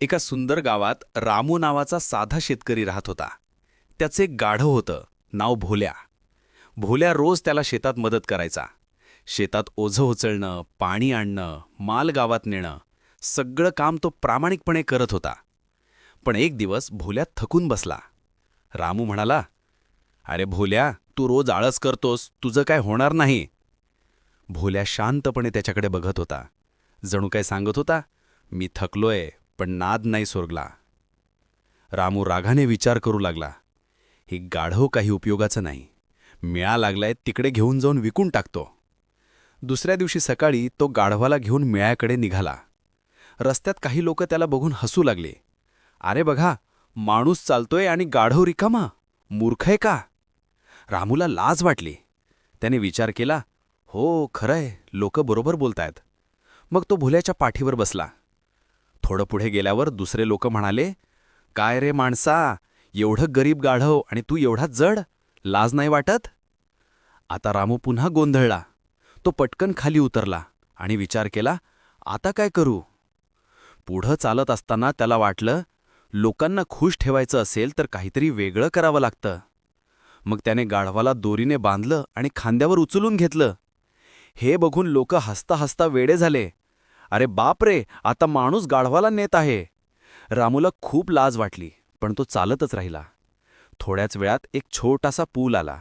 एका सुंदर गावात रामू नावाचा साधा शेतकरी राहत होता. त्याचे एक गाढव होतं नाव भोल्या. भोल्या रोज त्याला शेतात मदत करायचा. शेतात ओझं उचलणं पाणी आणणं माल गावात नेणं सगळं काम तो प्रामाणिकपणे करत होता. पण एक दिवस भोल्या थकून बसला. रामू म्हणाला अरे भोल्या तू रोज आळस करतोस तुझं काय होणार नाही. भोल्या शांतपणे त्याच्याकडे बघत होता. जणू काय सांगत होता मी थकलोय पण नाद नाही सोरगला. रामू रागाने विचार करू लागला. हे गाढव काही उपयोगाचं नाही. मिळा लागलाय तिकडे घेऊन जाऊन विकून टाकतो. दुसऱ्या दिवशी सकाळी तो गाढवाला घेऊन मिळ्याकडे निघाला. रस्त्यात काही लोक त्याला बघून हसू लागले. अरे बघा माणूस चालतोय आणि गाढव रिकामा. मूर्ख आहे का? रामूला लाज वाटली. त्याने विचार केला हो खरंय. लोक बरोबर बोलतायत. मग तो भुल्याच्या पाठीवर बसला. थोडं पुढे गेल्यावर दुसरे लोक म्हणाले काय रे माणसा एवढं गरीब गाढव आणि तू एवढा जड लाज नाही वाटत? आता रामू पुन्हा गोंधळला. तो पटकन खाली उतरला आणि विचार केला आता काय करू? पुढं चालत असताना त्याला वाटलं लोकांना खुश ठेवायचं असेल तर काहीतरी वेगळं करावं लागतं. मग त्याने गाढवाला दोरीने बांधलं आणि खांद्यावर उचलून घेतलं. हे बघून लोक हसता हसता वेडे झाले. अरे बाप रे आता माणूस गाढवाला नेत आहे. रामूला खूप लाज वाटली पण तो चालतच राहिला. थोड्याच वेळात एक छोटासा पूल आला.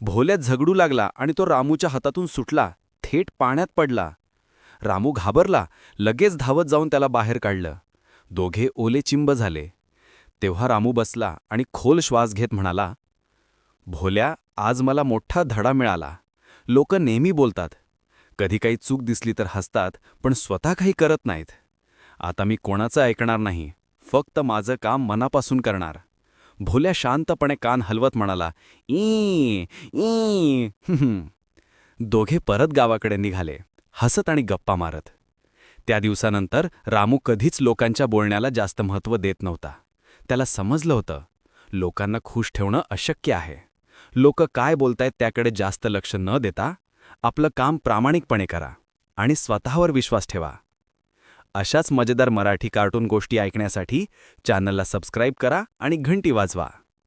भोल्यात झगडू लागला आणि तो रामूच्या हातातून सुटला थेट पाण्यात पडला. रामू घाबरला लगेच धावत जाऊन त्याला बाहेर काढलं. दोघे ओले चिंब झाले. तेव्हा रामू बसला आणि खोल श्वास घेत म्हणाला भोल्या आज मला मोठा धडा मिळाला. लोक नेहमी बोलतात. कधी काही चूक दिसली तर हसतात पण स्वतः काही करत नाहीत. आता मी कोणाचं ऐकणार नाही फक्त माझं काम मनापासून करणार. भोल्या शांतपणे कान हलवत म्हणाला ई ई. दोघे परत गावाकडे निघाले हसत आणि गप्पा मारत. त्या दिवसानंतर रामू कधीच लोकांच्या बोलण्याला जास्त महत्त्व देत नव्हता. त्याला समजलं होतं लोकांना खुश ठेवणं अशक्य आहे. लोक काय बोलतायत त्याकडे जास्त लक्ष न देता आपलं काम प्रामाणिकपणे करा आणि स्वतःवर विश्वास ठेवा. अशाच मजेदार मराठी कार्टून गोष्टी ऐकण्यासाठी चॅनलला सबस्क्राईब करा आणि घंटी वाजवा.